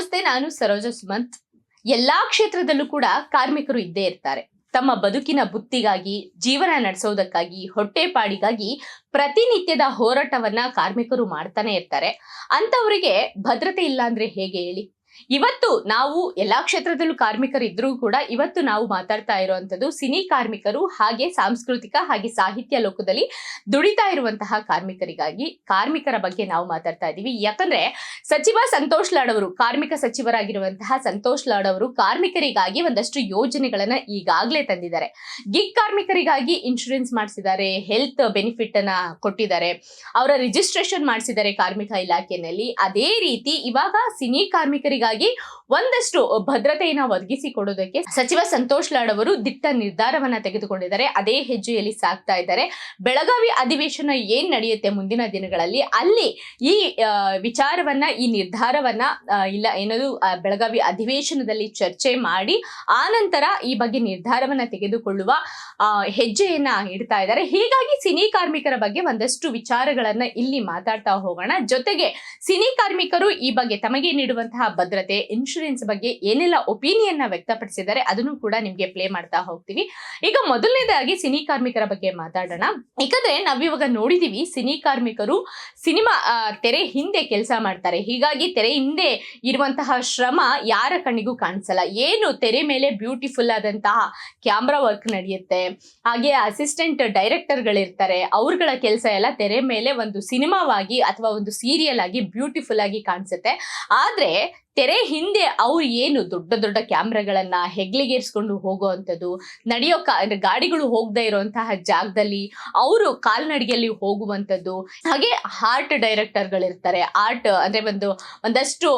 ನಮಸ್ತೆ, ನಾನು ಸರೋಜ ಸುಮಂತ್. ಎಲ್ಲಾ ಕ್ಷೇತ್ರದಲ್ಲೂ ಕೂಡ ಕಾರ್ಮಿಕರು ಇದ್ದೇ ಇರ್ತಾರೆ. ತಮ್ಮ ಬದುಕಿನ ಬುತ್ತಿಗಾಗಿ, ಜೀವನ ನಡೆಸೋದಕ್ಕಾಗಿ, ಹೊಟ್ಟೆಪಾಡಿಗಾಗಿ ಪ್ರತಿನಿತ್ಯದ ಹೋರಾಟವನ್ನ ಕಾರ್ಮಿಕರು ಮಾಡ್ತಾನೆ ಇರ್ತಾರೆ. ಅಂತವರಿಗೆ ಭದ್ರತೆ ಇಲ್ಲ ಅಂದ್ರೆ ಹೇಗೆ ಹೇಳಿ? ಇವತ್ತು ನಾವು ಎಲ್ಲಾ ಕ್ಷೇತ್ರದಲ್ಲೂ ಕಾರ್ಮಿಕರು ಇದ್ರೂ ಕೂಡ ಇವತ್ತು ನಾವು ಮಾತಾಡ್ತಾ ಇರುವಂತದ್ದು ಸಿನಿ ಕಾರ್ಮಿಕರು ಹಾಗೆ ಸಾಂಸ್ಕೃತಿಕ ಹಾಗೆ ಸಾಹಿತ್ಯ ಲೋಕದಲ್ಲಿ ದುಡಿತಾ ಇರುವಂತಹ ಕಾರ್ಮಿಕರಿಗಾಗಿ ಕಾರ್ಮಿಕರ ಬಗ್ಗೆ ನಾವು ಮಾತಾಡ್ತಾ ಇದ್ದೀವಿ. ಯಾಕಂದ್ರೆ ಸಚಿವ ಸಂತೋಷ್ ಲಾಡ್ ಅವರು, ಕಾರ್ಮಿಕ ಸಚಿವರಾಗಿರುವಂತಹ ಸಂತೋಷ್ ಲಾಡ್ ಅವರು ಕಾರ್ಮಿಕರಿಗಾಗಿ ಒಂದಷ್ಟು ಯೋಜನೆಗಳನ್ನ ಈಗಾಗಲೇ ತಂದಿದ್ದಾರೆ. ಗಿಗ್ ಕಾರ್ಮಿಕರಿಗಾಗಿ ಇನ್ಶೂರೆನ್ಸ್ ಮಾಡಿಸಿದ್ದಾರೆ ಹೆಲ್ತ್ ಬೆನಿಫಿಟ್ ಅನ್ನ ಕೊಟ್ಟಿದ್ದಾರೆ. ಅವರ ರಿಜಿಸ್ಟ್ರೇಷನ್ ಮಾಡಿಸಿದ್ದಾರೆ ಕಾರ್ಮಿಕ ಇಲಾಖೆಯಲ್ಲಿ. ಅದೇ ರೀತಿ ಇವಾಗ ಸಿನಿ ಕಾರ್ಮಿಕರಿಗಾಗಿ ಒಂದಷ್ಟು ಭದ್ರತೆಯನ್ನ ಒದಗಿಸಿಕೊಡೋದಕ್ಕೆ ಸಚಿವ ಸಂತೋಷ್ ಲಾಡ್ ಅವರು ದಿಟ್ಟ ನಿರ್ಧಾರವನ್ನ ತೆಗೆದುಕೊಂಡಿದ್ದಾರೆ. ಅದೇ ಹೆಜ್ಜೆಯಲ್ಲಿ ಸಾಗ್ತಾ ಇದ್ದಾರೆ. ಬೆಳಗಾವಿ ಅಧಿವೇಶನ ಏನ್ ನಡೆಯುತ್ತೆ ಮುಂದಿನ ದಿನಗಳಲ್ಲಿ? ಅಲ್ಲಿ ಈ ವಿಚಾರವನ್ನ, ಈ ನಿರ್ಧಾರವನ್ನ ಇಲ್ಲ ಏನದು ಬೆಳಗಾವಿ ಅಧಿವೇಶನದಲ್ಲಿ ಚರ್ಚೆ ಮಾಡಿ ಆ ನಂತರ ಈ ಬಗ್ಗೆ ನಿರ್ಧಾರವನ್ನ ತೆಗೆದುಕೊಳ್ಳುವ ಹೆಜ್ಜೆಯನ್ನ ಇಡ್ತಾ ಇದ್ದಾರೆ. ಹೀಗಾಗಿ ಸಿನಿ ಕಾರ್ಮಿಕರ ಬಗ್ಗೆ ಒಂದಷ್ಟು ವಿಚಾರಗಳನ್ನ ಇಲ್ಲಿ ಮಾತಾಡ್ತಾ ಹೋಗೋಣ. ಜೊತೆಗೆ ಸಿನಿ ಕಾರ್ಮಿಕರು ಈ ಬಗ್ಗೆ ತಮಗೆ ನೀಡುವಂತಹ ಭದ್ರತೆ ಇನ್ಶೂರೆನ್ಸ್ ಬಗ್ಗೆ ಏನೆಲ್ಲ ಒಪಿನಿಯನ್ನ ವ್ಯಕ್ತಪಡಿಸಿದ್ದಾರೆ ಅದನ್ನು ಕೂಡ ನಿಮ್ಗೆ ಪ್ಲೇ ಮಾಡ್ತಾ ಹೋಗ್ತೀವಿ. ಈಗ ಮೊದಲನೇದಾಗಿ ಸಿನಿ ಕಾರ್ಮಿಕರ ಬಗ್ಗೆ ಮಾತಾಡೋಣ. ಯಾಕಂದ್ರೆ ನಾವಿವಾಗ ನೋಡಿದೀವಿ ಸಿನಿ ಕಾರ್ಮಿಕರು ಸಿನಿಮಾ ತೆರೆ ಹಿಂದೆ ಕೆಲಸ ಮಾಡ್ತಾರೆ. ಹೀಗಾಗಿ ತೆರೆ ಹಿಂದೆ ಇರುವಂತಹ ಶ್ರಮ ಯಾರ ಕಣ್ಣಿಗೂ ಕಾಣಿಸಲ್ಲ. ಏನು ತೆರೆ ಮೇಲೆ ಬ್ಯೂಟಿಫುಲ್ ಆದಂತಹ ಕ್ಯಾಮ್ರಾ ವರ್ಕ್ ನಡೆಯುತ್ತೆ, ಹಾಗೆ ಅಸಿಸ್ಟೆಂಟ್ ಡೈರೆಕ್ಟರ್ಗಳಿರ್ತಾರೆ ಅವ್ರಗಳ ಕೆಲಸ ಎಲ್ಲ ತೆರೆ ಮೇಲೆ ಒಂದು ಸಿನಿಮಾವಾಗಿ ಅಥವಾ ಒಂದು ಸೀರಿಯಲ್ ಆಗಿ ಬ್ಯೂಟಿಫುಲ್ ಆಗಿ ಕಾಣಿಸುತ್ತೆ. ಆದ್ರೆ ತೆರೆ ಹಿಂದೆ ಅವ್ರು ಏನು ದೊಡ್ಡ ದೊಡ್ಡ ಕ್ಯಾಮ್ರಾಗಳನ್ನ ಹೆಗ್ಲಿಗೇರಿಸ್ಕೊಂಡು ಹೋಗುವಂಥದ್ದು, ನಡೆಯೋ ಕಾ, ಅಂದ್ರೆ ಗಾಡಿಗಳು ಹೋಗದೆ ಇರುವಂತಹ ಜಾಗದಲ್ಲಿ ಅವರು ಕಾಲ್ನಡಿಗೆಯಲ್ಲಿ ಹೋಗುವಂಥದ್ದು. ಹಾಗೆ ಆರ್ಟ್ ಡೈರೆಕ್ಟರ್ಗಳಿರ್ತಾರೆ. ಆರ್ಟ್ ಅಂದ್ರೆ ಒಂದು, ಒಂದಷ್ಟು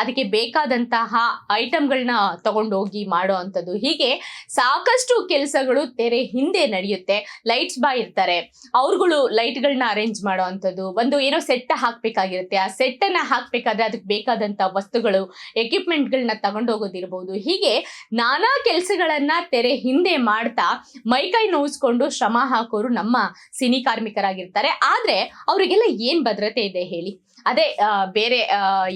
ಅದಕ್ಕೆ ಬೇಕಾದಂತಹ ಐಟಮ್ಗಳನ್ನ ತಗೊಂಡೋಗಿ ಮಾಡೋ ಅಂಥದ್ದು ಹೀಗೆ ಸಾಕಷ್ಟು ಕೆಲಸಗಳು ತೆರೆ ಹಿಂದೆ ನಡೆಯುತ್ತೆ. ಲೈಟ್ಸ್ ಬಾಯ್ ಇರ್ತಾರೆ. ಅವ್ರುಗಳು ಲೈಟ್ಗಳನ್ನ ಅರೇಂಜ್ ಮಾಡೋ ಅಂಥದ್ದು ಒಂದು ಏನೋ ಸೆಟ್ ಹಾಕ್ಬೇಕಾಗಿರುತ್ತೆ. ಆ ಸೆಟ್ ಅನ್ನ ಹಾಕ್ಬೇಕಾದ್ರೆ ಅದಕ್ಕೆ ಬೇಕಾದಂತಹ ವಸ್ತುಗಳು ಎಕ್ವಿಪ್ಮೆಂಟ್ಗಳನ್ನ ತಗೊಂಡೋಗೋದಿರ್ಬೋದು. ಹೀಗೆ ನಾನಾ ಕೆಲಸಗಳನ್ನ ತೆರೆ ಹಿಂದೆ ಮಾಡ್ತಾ ಮೈಕೈ ನೋವಿಸ್ಕೊಂಡು ಶ್ರಮ ಹಾಕೋರು ನಮ್ಮ ಸಿನಿ ಕಾರ್ಮಿಕರಾಗಿರ್ತಾರೆ. ಆದ್ರೆ ಅವರಿಗೆಲ್ಲ ಏನ್ ಭದ್ರತೆ ಇದೆ ಹೇಳಿ? ಅದೇ ಬೇರೆ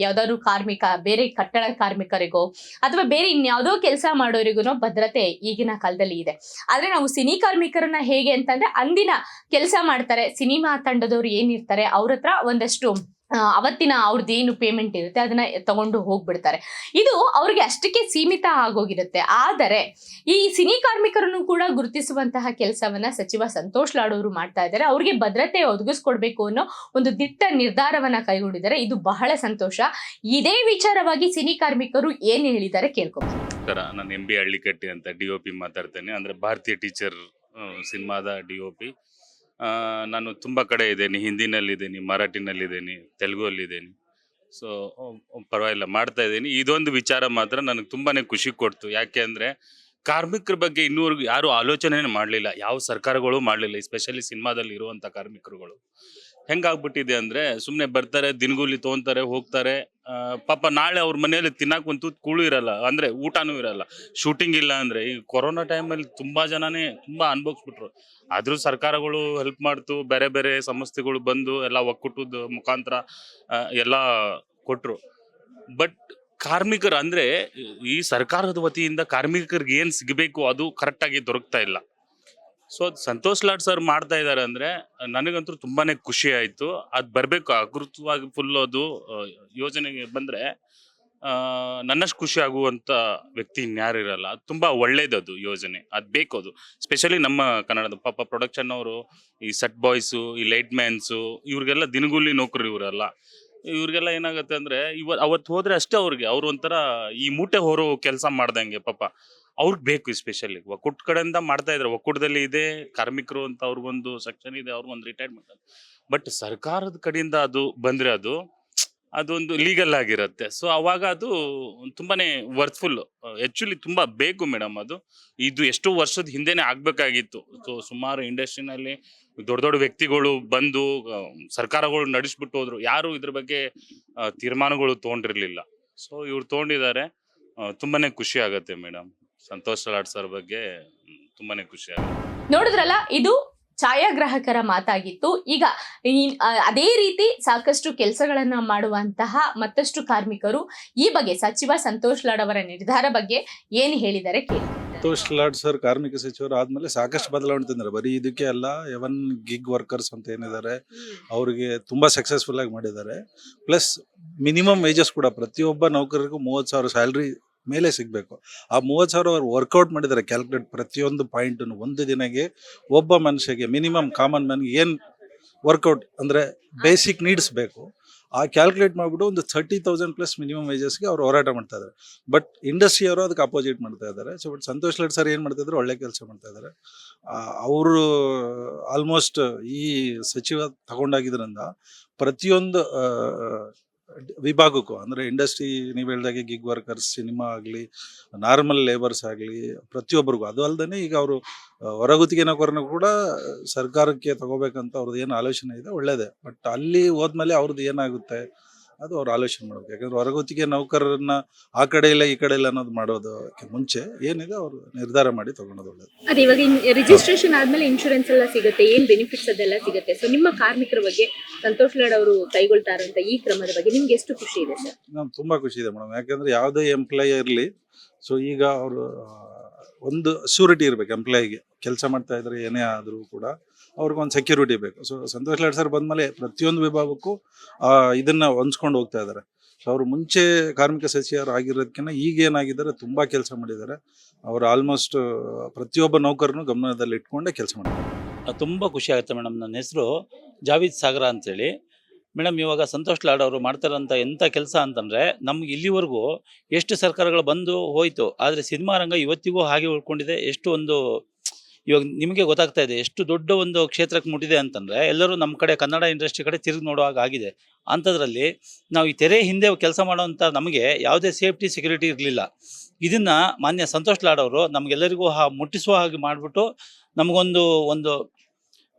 ಯಾವ್ದಾದ್ರು ಕಾರ್ಮಿಕ, ಬೇರೆ ಕಟ್ಟಡ ಕಾರ್ಮಿಕರಿಗೋ ಅಥವಾ ಬೇರೆ ಇನ್ಯಾವುದೋ ಕೆಲಸ ಮಾಡೋರಿಗೂ ಭದ್ರತೆ ಈಗಿನ ಕಾಲದಲ್ಲಿ ಇದೆ. ಆದ್ರೆ ನಾವು ಸಿನಿ ಕಾರ್ಮಿಕರನ್ನ ಹೇಗೆ ಅಂತಂದ್ರೆ, ಅಂದಿನ ಕೆಲಸ ಮಾಡ್ತಾರೆ, ಸಿನಿಮಾ ತಂಡದವ್ರು ಏನಿರ್ತಾರೆ ಅವ್ರ ಹತ್ರ ಒಂದಷ್ಟು ಅವತ್ತಿನ ಅವ್ರದ್ದು ಏನು ಪೇಮೆಂಟ್ ಇರುತ್ತೆ ಅದನ್ನ ತಗೊಂಡು ಹೋಗ್ಬಿಡ್ತಾರೆ. ಇದು ಅವ್ರಿಗೆ ಅಷ್ಟಕ್ಕೆ ಸೀಮಿತ ಆಗೋಗಿರುತ್ತೆ. ಆದರೆ ಈ ಸಿನಿ ಕಾರ್ಮಿಕರನ್ನು ಕೂಡ ಗುರುತಿಸುವಂತಹ ಕೆಲಸವನ್ನ ಸಚಿವ ಸಂತೋಷ್ ಲಾಡೋರು ಮಾಡ್ತಾ ಇದ್ದಾರೆ. ಅವ್ರಿಗೆ ಭದ್ರತೆ ಒದಗಿಸ್ಕೊಡ್ಬೇಕು ಅನ್ನೋ ಒಂದು ದಿಟ್ಟ ನಿರ್ಧಾರವನ್ನ ಕೈಗೊಂಡಿದ್ದಾರೆ. ಇದು ಬಹಳ ಸಂತೋಷ. ಇದೇ ವಿಚಾರವಾಗಿ ಸಿನಿ ಕಾರ್ಮಿಕರು ಏನ್ ಹೇಳಿದ್ದಾರೆ ಕೇಳ್ಕೊಬೋದು. ನಾನು ಎಂ ಹಳ್ಳಿಕಟ್ಟಿ ಅಂತ ಡಿ ಒ ಪಿ ಮಾತಾಡ್ತೇನೆ. ಅಂದ್ರೆ ಭಾರತೀಯ ಟೀಚರ್ ಸಿನಿಮಾದ ಡಿ ಒ ಪಿ ನಾನು ತುಂಬ ಕಡೆ ಇದ್ದೀನಿ. ಹಿಂದಿನಲ್ಲಿದ್ದೀನಿ, ಮರಾಠಿನಲ್ಲಿದ್ದೀನಿ ತೆಲುಗುವಲ್ಲಿದ್ದೀನಿ ಸೊ ಪರವಾಗಿಲ್ಲ, ಮಾಡ್ತಾ ಇದ್ದೀನಿ. ಇದೊಂದು ವಿಚಾರ ಮಾತ್ರ ನನಗೆ ತುಂಬಾ ಖುಷಿ ಕೊಡ್ತು. ಯಾಕೆ ಅಂದರೆ, ಕಾರ್ಮಿಕರ ಬಗ್ಗೆ ಇನ್ನೂವರೆಗೂ ಯಾರೂ ಆಲೋಚನೆ ಮಾಡಲಿಲ್ಲ. ಯಾವ ಸರ್ಕಾರಗಳು ಮಾಡಲಿಲ್ಲ ಎಸ್ಪೆಷಲಿ ಸಿನಿಮಾದಲ್ಲಿ ಇರುವಂಥ ಕಾರ್ಮಿಕರುಗಳು. ಹೆಂಗಾಗ್ಬಿಟ್ಟಿದೆ ಅಂದರೆ ಸುಮ್ಮನೆ ಬರ್ತಾರೆ, ದಿನಗೂಲಿ ತೊಗೊತಾರೆ ಹೋಗ್ತಾರೆ ಪಾಪ ನಾಳೆ ಅವ್ರ ಮನೆಯಲ್ಲಿ ತಿನ್ನಕ್ ಒಂದು ತೂತು ಕೂಳು ಇರಲ್ಲ, ಅಂದ್ರೆ ಊಟನೂ ಇರಲ್ಲ. ಶೂಟಿಂಗ್ ಇಲ್ಲ ಅಂದ್ರೆ ಈ ಕೊರೋನಾ ಟೈಮಲ್ಲಿ ತುಂಬಾ ಜನನೇ ತುಂಬಾ ಅನುಭವಿಸ್ಬಿಟ್ರು. ಆದರೂ ಸರ್ಕಾರಗಳು ಹೆಲ್ಪ್ ಮಾಡ್ತು, ಬೇರೆ ಬೇರೆ ಸಂಸ್ಥೆಗಳು ಬಂದು ಎಲ್ಲ ಒಕ್ಕೂಟದ ಮುಖಾಂತರ ಎಲ್ಲ ಕೊಟ್ಟರು ಬಟ್ ಕಾರ್ಮಿಕರು ಅಂದ್ರೆ ಈ ಸರ್ಕಾರದ ವತಿಯಿಂದ ಕಾರ್ಮಿಕರಿಗೆ ಏನು ಸಿಗಬೇಕು ಅದು ಕರೆಕ್ಟಾಗಿ ದೊರಕ್ತಾ ಇಲ್ಲ. ಸೊ ಸಂತೋಷ್ ಲಾಡ್ ಸರ್ ಮಾಡ್ತಾ ಇದ್ದಾರೆ ಅಂದ್ರೆ, ನನಗಂತೂ ತುಂಬಾನೇ ಖುಷಿ ಆಯಿತು. ಅದು ಬರಬೇಕು, ಅಕೃತವಾಗಿ ಫುಲ್ ಅದು ಯೋಜನೆಗೆ ಬಂದರೆ ನನ್ನಷ್ಟು ಖುಷಿ ಆಗುವಂತ ವ್ಯಕ್ತಿ ಇನ್ಯಾರಿರಲ್ಲ ಅದು ತುಂಬ ಒಳ್ಳೇದದು ಯೋಜನೆ. ಅದು ಬೇಕು ಅದು. ಸ್ಪೆಷಲಿ ನಮ್ಮ ಕನ್ನಡದ ಪಾಪ ಪ್ರೊಡಕ್ಷನ್ ಅವರು, ಈ ಸೆಟ್ ಬಾಯ್ಸು ಈ ಲೈಟ್ ಮ್ಯಾನ್ಸು ಇವ್ರಿಗೆಲ್ಲ ದಿನಗೂಲಿ ನೌಕರಿ ಇವರೆಲ್ಲ. ಇವ್ರಿಗೆಲ್ಲ ಏನಾಗುತ್ತೆ ಅಂದ್ರೆ, ಇವ ಅವತ್ತು ಹೋದ್ರೆ ಅಷ್ಟೇ ಅವ್ರಿಗೆ. ಅವ್ರು ಒಂಥರ ಈ ಮೂಟೆ ಹೊರೋ ಕೆಲಸ ಮಾಡ್ದಂಗೆ ಪಾಪ. ಅವ್ರಿಗೆ ಬೇಕು ಸ್ಪೆಷಲಿ ಒಕ್ಕೂಟ ಕಡೆಯಿಂದ ಮಾಡ್ತಾ ಇದ್ದಾರೆ ಒಕ್ಕೂಟದಲ್ಲಿ ಇದೆ, ಕಾರ್ಮಿಕರು ಅಂತ ಅವ್ರಿಗೊಂದು ಸೆಕ್ಷನ್ ಇದೆ, ಅವ್ರಿಗೊಂದು ರಿಟೈರ್ಮೆಂಟ್ ಬಟ್ ಸರ್ಕಾರದ ಕಡೆಯಿಂದ ಅದು ಬಂದರೆ ಅದು, ಅದೊಂದು ಲೀಗಲ್ ಆಗಿರುತ್ತೆ. ಸೊ ಅವಾಗ ಅದು ತುಂಬಾನೇ ವರ್ತ್ಫುಲ್ ಆ್ಯಕ್ಚುಲಿ ತುಂಬ ಬೇಕು ಮೇಡಮ್ ಅದು. ಇದು ಎಷ್ಟೋ ವರ್ಷದ ಹಿಂದೆನೇ ಆಗಬೇಕಾಗಿತ್ತು. ಸೊ ಸುಮಾರು ಇಂಡಸ್ಟ್ರಿನಲ್ಲಿ ದೊಡ್ಡ ದೊಡ್ಡ ವ್ಯಕ್ತಿಗಳು ಬಂದು, ಸರ್ಕಾರಗಳು ನಡೆಸ್ಬಿಟ್ಟು ಹೋದ್ರು. ಯಾರು ಇದ್ರ ಬಗ್ಗೆ ತೀರ್ಮಾನಗಳು ತೊಗೊಂಡಿರಲಿಲ್ಲ. ಸೊ ಇವ್ರು ತೊಗೊಂಡಿದ್ದಾರೆ. ತುಂಬಾನೇ ಖುಷಿ ಆಗುತ್ತೆ ಮೇಡಮ್ ಸಂತೋಷ್ ಲಾಡ್ ಸರ್ ಬಗ್ಗೆ ತುಂಬಾನೇ ಖುಷಿ ಆಗುತ್ತೆ. ನೋಡಿದ್ರಲ್ಲ ಇದು ಛಾಯಾಗ್ರಾಹಕರ ಮಾತಾಗಿತ್ತು. ಈಗ ಈ- ಆ, ಅದೇ ರೀತಿ ಸಾಕಷ್ಟು ಕೆಲಸಗಳನ್ನ ಮಾಡುವಂತಹ ಮತ್ತಷ್ಟು ಕಾರ್ಮಿಕರು ಈ ಬಗ್ಗೆ ಸಚಿವ ಸಂತೋಷ್ ಲಾಡ್ ಅವರ ನಿರ್ಧಾರ ಬಗ್ಗೆ ಏನ್ ಹೇಳಿದ್ದಾರೆ ಕೇಳಿ. ಸಂತೋಷ್ ಲಾಡ್ ಸರ್ ಕಾರ್ಮಿಕ ಸಚಿವರು ಆದ್ಮೇಲೆ ಸಾಕಷ್ಟು ಬದಲಾವಣೆ ತಂದಿದ್ದಾರೆ. ಬರೀ ಇದಕ್ಕೆ ಅಲ್ಲ ಎವನ್ ಗಿಗ್ ವರ್ಕರ್ಸ್ ಅಂತ ಏನಿದ್ದಾರೆ ಅವರಿಗೆ ತುಂಬಾ ಸಕ್ಸಸ್ಫುಲ್ ಆಗಿ ಮಾಡಿದ್ದಾರೆ. ಪ್ಲಸ್ ಮಿನಿಮಮ್ ವೇಜಸ್ ಕೂಡ ಪ್ರತಿಯೊಬ್ಬ ನೌಕರರಿಗೂ ಮೂವತ್ತು ಸಾವಿರ ಸ್ಯಾಲ್ರಿ ಮೇಲೆ ಸಿಗಬೇಕು. ಆ ಮೂವತ್ತು ಸಾವಿರ ಅವ್ರು ವರ್ಕೌಟ್ ಮಾಡಿದ್ದಾರೆ ಕ್ಯಾಲ್ಕುಲೇಟ್ ಪ್ರತಿಯೊಂದು ಪಾಯಿಂಟನ್ನು ಒಂದು ದಿನಕ್ಕೆ ಒಬ್ಬ ಮನುಷ್ಯಗೆ ಮಿನಿಮಮ್ ಕಾಮನ್ ಮ್ಯಾನ್ಗೆ ಏನು ವರ್ಕೌಟ್ ಅಂದರೆ ಬೇಸಿಕ್ ನೀಡ್ಸ್ ಬೇಕು, ಆ ಕ್ಯಾಲ್ಕುಲೇಟ್ ಮಾಡಿಬಿಟ್ಟು ಒಂದು ಥರ್ಟಿ ತೌಸಂಡ್ ಪ್ಲಸ್ ಮಿನಿಮಮ್ ವೇಜಸ್ಗೆ ಅವ್ರು ಹೋರಾಟ ಮಾಡ್ತಾ ಇದ್ದಾರೆ. ಬಟ್ ಇಂಡಸ್ಟ್ರಿಯವರು ಅದಕ್ಕೆ ಅಪೋಸಿಟ್ ಮಾಡ್ತಾ ಇದ್ದಾರೆ. So but Santosh Lad sir ಏನು ಮಾಡ್ತಾ ಇದ್ದಾರೆ ಒಳ್ಳೆ ಕೆಲಸ ಮಾಡ್ತಾ ಇದ್ದಾರೆ. ಅವರು ಆಲ್ಮೋಸ್ಟ್ ಈ ಸಚಿವ ತಗೊಂಡಾಗಿದ್ರಿಂದ ಪ್ರತಿಯೊಂದು ವಿಭಾಗಕ್ಕೂ, ಅಂದರೆ ಇಂಡಸ್ಟ್ರಿ ನೀವು ಹೇಳ್ದಾಗೆ ಗಿಗ್ ವರ್ಕರ್ಸ್ ಸಿನಿಮಾ ಆಗಲಿ ನಾರ್ಮಲ್ ಲೇಬರ್ಸ್ ಆಗಲಿ, ಪ್ರತಿಯೊಬ್ಬರಿಗೂ. ಅದು ಅಲ್ಲದೆ ಈಗ ಅವರು ಹೊರಗುತ್ತಿಗೆ ನೌಕರನ ಕೂಡ ಸರ್ಕಾರಕ್ಕೆ ತಗೋಬೇಕಂತ ಅವ್ರದ್ದು ಏನು ಆಲೋಚನೆ ಇದೆ, ಒಳ್ಳೇದೇ. ಬಟ್ ಅಲ್ಲಿ ಹೋದ್ಮೇಲೆ ಅವ್ರದ್ದು ಏನಾಗುತ್ತೆ? ಅದು ಅವ್ರು ಆಲೋಚನೆ ಮಾಡ್ಬೇಕು. ಯಾಕಂದ್ರೆ ಹೊರಗುತ್ತಿಗೆ ನೌಕರರನ್ನ ಆ ಕಡೆ ಇಲ್ಲ ಈ ಕಡೆ ಇಲ್ಲ ಅನ್ನೋದು ಮಾಡೋದಕ್ಕೆ ಮುಂಚೆ ಏನಿದೆ ಅವರು ನಿರ್ಧಾರ ಮಾಡಿ ತಗೊಳೋದು ಒಳ್ಳೇದು. ಅದೇ ಇವಾಗ ರಿಜಿಸ್ಟ್ರೇಷನ್ ಆದ್ಮೇಲೆ ಇನ್ಶೂರೆನ್ಸ್ ಎಲ್ಲ ಸಿಗುತ್ತೆ ಏನ್ ಬೆನಿಫಿಟ್ಸ್ ಅದೆಲ್ಲ ಸಿಗುತ್ತೆ. ಸೊ ನಿಮ್ಮ ಕಾರ್ಮಿಕರ ಬಗ್ಗೆ ಸಂತೋಷ್ ಲಾಡ್ ಅವರು ಕೈಗೊಳ್ತಾ ಇರುವಂತ ಈ ಕ್ರಮದ ಬಗ್ಗೆ ನಿಮ್ಗೆ ಎಷ್ಟು ಖುಷಿ ಇದೆ ಸರ್? ನಮ್ಗೆ ತುಂಬಾ ಖುಷಿ ಇದೆ ಮೇಡಮ್. ಯಾಕಂದ್ರೆ ಯಾವುದೇ ಎಂಪ್ಲಾಯ್ ಇರಲಿ ಸೊ ಈಗ ಅವರು ಒಂದು ಶ್ಯೂರಿಟಿ ಇರಬೇಕು ಎಂಪ್ಲಾಯಿಗೆ ಕೆಲಸ ಮಾಡ್ತಾ ಇದ್ರೆ ಏನೇ ಆದರೂ ಕೂಡ ಅವ್ರಿಗೊಂದು ಸೆಕ್ಯೂರಿಟಿ ಬೇಕು. ಸೊ ಸಂತೋಷ್ ಲಾಡ್ ಸರ್ ಬಂದಮೇಲೆ ಪ್ರತಿಯೊಂದು ವಿಭಾಗಕ್ಕೂ ಇದನ್ನ ಹೊಂದ್ಸ್ಕೊಂಡು ಹೋಗ್ತಾ ಇದ್ದಾರೆ ಸೊ ಅವರು ಮುಂಚೆ ಕಾರ್ಮಿಕ ಸಚಿವರು ಆಗಿರೋದಕ್ಕಿಂತ ಈಗ ಏನಾಗಿದ್ದಾರೆ, ತುಂಬ ಕೆಲಸ ಮಾಡಿದ್ದಾರೆ. ಅವರು ಆಲ್ಮೋಸ್ಟ್ ಪ್ರತಿಯೊಬ್ಬ ನೌಕರನು ಗಮನದಲ್ಲಿ ಇಟ್ಕೊಂಡೇ ಕೆಲಸ ಮಾಡ್ತಾರೆ. ತುಂಬ ಖುಷಿ ಆಗುತ್ತೆ ಮೇಡಮ್ ನನ್ನ ಹೆಸರು ಜಾವೀದ್ ಸಾಗರ ಅಂತೇಳಿ. ಮೇಡಮ್, ಇವಾಗ ಸಂತೋಷ್ ಲಾಡ್ ಅವರು ಮಾಡ್ತಾರಂತ ಎಂಥ ಕೆಲಸ ಅಂತಂದ್ರೆ, ನಮ್ಗೆ ಇಲ್ಲಿವರೆಗೂ ಎಷ್ಟು ಸರ್ಕಾರಗಳು ಬಂದು ಹೋಯ್ತು, ಆದರೆ ಸಿನಿಮಾ ರಂಗ ಇವತ್ತಿಗೂ ಹಾಗೆ ಉಳ್ಕೊಂಡಿದೆ, ಎಷ್ಟು ಒಂದು ಇವಾಗ ನಿಮಗೆ ಗೊತ್ತಾಗ್ತಾ ಇದೆ, ಎಷ್ಟು ದೊಡ್ಡ ಒಂದು ಕ್ಷೇತ್ರಕ್ಕೆ ಮುಟ್ಟಿದೆ ಅಂತಂದ್ರೆ, ಎಲ್ಲರೂ ನಮ್ಮ ಕಡೆ ಕನ್ನಡ ಇಂಡಸ್ಟ್ರಿ ಕಡೆ ತಿರುಗಿ ನೋಡೋ ಹಾಗೆ ಆಗಿದೆ. ಅಂಥದ್ರಲ್ಲಿ ನಾವು ಈ ತೆರೆ ಹಿಂದೆ ಕೆಲಸ ಮಾಡೋವಂಥ ನಮಗೆ ಯಾವುದೇ ಸೇಫ್ಟಿ, ಸೆಕ್ಯೂರಿಟಿ ಇರಲಿಲ್ಲ. ಇದನ್ನ ಮಾನ್ಯ ಸಂತೋಷ್ ಲಾಡ್ ಅವರು ನಮಗೆಲ್ಲರಿಗೂ ಮುಟ್ಟಿಸುವ ಹಾಗೆ ಮಾಡಿಬಿಟ್ಟು ನಮಗೊಂದು ಒಂದು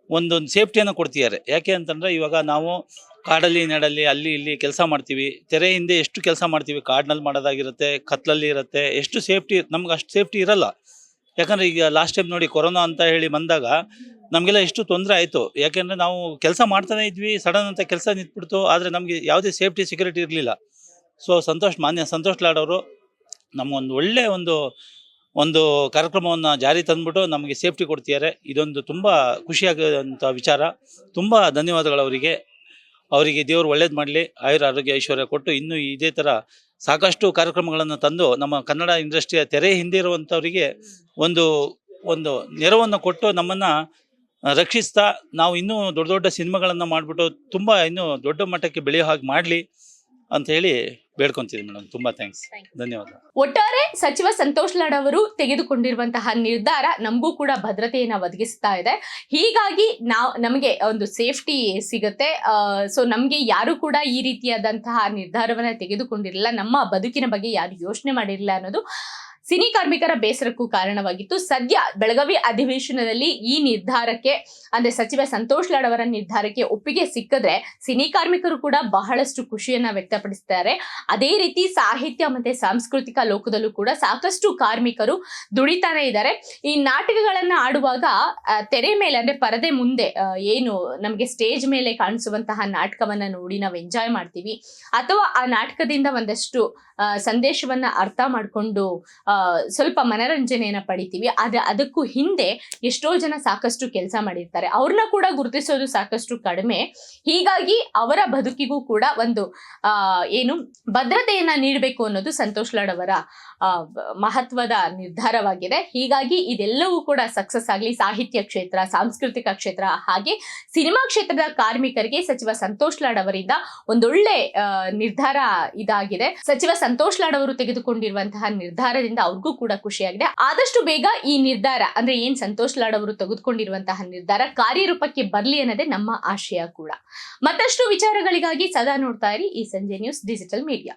ಒಂದೊಂದು ಸೇಫ್ಟಿಯನ್ನು ಕೊಡ್ತಿದ್ದಾರೆ. ಯಾಕೆ ಅಂತಂದರೆ ಇವಾಗ ನಾವು ಕಾಡಲ್ಲಿ, ನೆಡಲ್ಲಿ, ಅಲ್ಲಿ, ಇಲ್ಲಿ ಕೆಲಸ ಮಾಡ್ತೀವಿ. ತೆರೆ ಹಿಂದೆ ಎಷ್ಟು ಕೆಲಸ ಮಾಡ್ತೀವಿ? ಕಾಡಿನಲ್ಲಿ ಮಾಡೋದಾಗಿರುತ್ತೆ ಕತ್ಲಲ್ಲಿ ಇರುತ್ತೆ. ಎಷ್ಟು ಸೇಫ್ಟಿ, ನಮ್ಗೆ ಅಷ್ಟು ಸೇಫ್ಟಿ ಇರಲ್ಲ. ಯಾಕಂದರೆ ಈಗ ಲಾಸ್ಟ್ ಟೈಮ್ ನೋಡಿ ಕೊರೋನಾ ಅಂತ ಹೇಳಿ ಬಂದಾಗ ನಮಗೆಲ್ಲ ಎಷ್ಟು ತೊಂದರೆ ಆಯಿತು. ಯಾಕೆಂದರೆ ನಾವು ಕೆಲಸ ಮಾಡ್ತಾನೆ ಇದ್ವಿ, ಸಡನ್ ಅಂತ ಕೆಲಸ ನಿಂತ್ಬಿಡ್ತು. ಆದರೆ ನಮಗೆ ಯಾವುದೇ ಸೇಫ್ಟಿ ಸೆಕ್ಯೂರಿಟಿ ಇರಲಿಲ್ಲ. ಸೊ ಸಂತೋಷ್ ಮಾನ್ಯ, ಸಂತೋಷ್ ಲಾಡ್ ನಮಗೊಂದು ಒಳ್ಳೆಯ ಒಂದು ಒಂದು ಕಾರ್ಯಕ್ರಮವನ್ನು ಜಾರಿ ತಂದ್ಬಿಟ್ಟು ನಮಗೆ ಸೇಫ್ಟಿ ಕೊಡ್ತಿದ್ದಾರೆ. ಇದೊಂದು ತುಂಬ ಖುಷಿಯಾಗುವಂಥ ವಿಚಾರ. ತುಂಬ ಧನ್ಯವಾದಗಳು ಅವರಿಗೆ. ಅವರಿಗೆ ದೇವರು ಒಳ್ಳೇದು ಮಾಡಲಿ, ಆಯುರ ಆರೋಗ್ಯ ಐಶ್ವರ್ಯ ಕೊಟ್ಟು ಇನ್ನೂ ಇದೇ ಥರ ಸಾಕಷ್ಟು ಕಾರ್ಯಕ್ರಮಗಳನ್ನು ತಂದು ನಮ್ಮ ಕನ್ನಡ ಇಂಡಸ್ಟ್ರಿಯ ತೆರೆ ಹಿಂದೆ ಇರುವಂಥವರಿಗೆ ಒಂದು ಒಂದು ನೆರವನ್ನು ಕೊಟ್ಟು ನಮ್ಮನ್ನು ರಕ್ಷಿಸ್ತಾ ನಾವು ಇನ್ನೂ ದೊಡ್ಡ ದೊಡ್ಡ ಸಿನಿಮಾಗಳನ್ನು ಮಾಡಿಬಿಟ್ಟು ತುಂಬ ಇನ್ನೂ ದೊಡ್ಡ ಮಟ್ಟಕ್ಕೆ ಬೆಳೆಯೋ ಹಾಗೆ ಮಾಡಲಿ ಅಂತ ಹೇಳಿ ಬೇಡ್ಕೊತೀನಿ ಮೇಡಮ್. ತುಂಬಾ ಥ್ಯಾಂಕ್ಸ್ ಧನ್ಯವಾದ. ಒಟ್ಟಾರೆ ಸಚಿವ ಸಂತೋಷ್ ಲಾಡ್ ಅವರು ತೆಗೆದುಕೊಂಡಿರುವಂತಹ ನಿರ್ಧಾರ ನಮಗೂ ಕೂಡ ಭದ್ರತೆಯನ್ನ ಒದಗಿಸ್ತಾ ಇದೆ. ಹೀಗಾಗಿ ನಾವು ನಮಗೆ ಒಂದು ಸೇಫ್ಟಿ ಸಿಗುತ್ತೆ. ಸೊ ನಮಗೆ ಯಾರು ಕೂಡ ಈ ರೀತಿಯಾದಂತಹ ನಿರ್ಧಾರವನ್ನ ತೆಗೆದುಕೊಂಡಿರಲಿಲ್ಲ. ನಮ್ಮ ಬದುಕಿನ ಬಗ್ಗೆ ಯಾರು ಯೋಚನೆ ಮಾಡಿರಲಿಲ್ಲ ಅನ್ನೋದು ಸಿನಿ ಕಾರ್ಮಿಕರ ಬೇಸರಕ್ಕೂ ಕಾರಣವಾಗಿತ್ತು. ಸದ್ಯ ಬೆಳಗಾವಿ ಅಧಿವೇಶನದಲ್ಲಿ ಈ ನಿರ್ಧಾರಕ್ಕೆ, ಅಂದ್ರೆ ಸಚಿವ ಸಂತೋಷ್ ಲಾಡ್ ಅವರ ನಿರ್ಧಾರಕ್ಕೆ ಒಪ್ಪಿಗೆ ಸಿಕ್ಕಿದ್ರೆ ಸಿನಿ ಕಾರ್ಮಿಕರು ಕೂಡ ಬಹಳಷ್ಟು ಖುಷಿಯನ್ನ ವ್ಯಕ್ತಪಡಿಸ್ತಾರೆ. ಅದೇ ರೀತಿ ಸಾಹಿತ್ಯ ಮತ್ತೆ ಸಾಂಸ್ಕೃತಿಕ ಲೋಕದಲ್ಲೂ ಕೂಡ ಸಾಕಷ್ಟು ಕಾರ್ಮಿಕರು ದುಡಿತಾನೆ ಇದ್ದಾರೆ. ಈ ನಾಟಕಗಳನ್ನ ಆಡುವಾಗ ತೆರೆ ಮೇಲೆ, ಅಂದ್ರೆ ಪರದೆ ಮುಂದೆ ಏನು ನಮಗೆ ಸ್ಟೇಜ್ ಮೇಲೆ ಕಾಣಿಸುವಂತಹ ನಾಟಕವನ್ನ ನೋಡಿ ನಾವು ಎಂಜಾಯ್ ಮಾಡ್ತೀವಿ. ಅಥವಾ ಆ ನಾಟಕದಿಂದ ಒಂದಷ್ಟು ಸಂದೇಶವನ್ನ ಅರ್ಥ ಮಾಡಿಕೊಂಡು ಸ್ವಲ್ಪ ಮನರಂಜನೆಯನ್ನ ಪಡಿತೀವಿ. ಆದ್ರೆ ಅದಕ್ಕೂ ಹಿಂದೆ ಎಷ್ಟೋ ಜನ ಸಾಕಷ್ಟು ಕೆಲಸ ಮಾಡಿರ್ತಾರೆ. ಅವ್ರನ್ನ ಕೂಡ ಗುರುತಿಸೋದು ಸಾಕಷ್ಟು ಕಡಿಮೆ. ಹೀಗಾಗಿ ಅವರ ಬದುಕಿಗೂ ಕೂಡ ಒಂದು ಏನು ಭದ್ರತೆಯನ್ನು ನೀಡಬೇಕು ಅನ್ನೋದು ಸಂತೋಷ್ ಲಾಡ್ ಅವರ ಮಹತ್ವದ ನಿರ್ಧಾರವಾಗಿದೆ. ಹೀಗಾಗಿ ಇದೆಲ್ಲವೂ ಕೂಡ ಸಕ್ಸಸ್ ಆಗಲಿ, ಸಾಹಿತ್ಯ ಕ್ಷೇತ್ರ, ಸಾಂಸ್ಕೃತಿಕ ಕ್ಷೇತ್ರ, ಹಾಗೆ ಸಿನಿಮಾ ಕ್ಷೇತ್ರದ ಕಾರ್ಮಿಕರಿಗೆ ಸಚಿವ ಸಂತೋಷ್ ಲಾಡ್ ಅವರಿಂದ ಒಂದೊಳ್ಳೆ ನಿರ್ಧಾರ ಇದಾಗಿದೆ. ಸಚಿವ ಸಂತೋಷ್ ಲಾಡ್ ಅವರು ತೆಗೆದುಕೊಂಡಿರುವಂತಹ ನಿರ್ಧಾರದಿಂದ ಅವ್ರಿಗೂ ಕೂಡ ಖುಷಿಯಾಗಿದೆ. ಆದಷ್ಟು ಬೇಗ ಈ ನಿರ್ಧಾರ, ಅಂದ್ರೆ ಏನ್ ಸಂತೋಷ್ ಲಾಡ್ ಅವರು ತೆಗೆದುಕೊಂಡಿರುವಂತಹ ನಿರ್ಧಾರ ಕಾರ್ಯರೂಪಕ್ಕೆ ಬರಲಿ ಅನ್ನೋದೇ ನಮ್ಮ ಆಶಯ ಕೂಡ. ಮತ್ತಷ್ಟು ವಿಚಾರಗಳಿಗಾಗಿ ಸದಾ ನೋಡ್ತಾ ಇರಿ ಈ ಸಂಜೆ ನ್ಯೂಸ್ ಡಿಜಿಟಲ್ ಮೀಡಿಯಾ.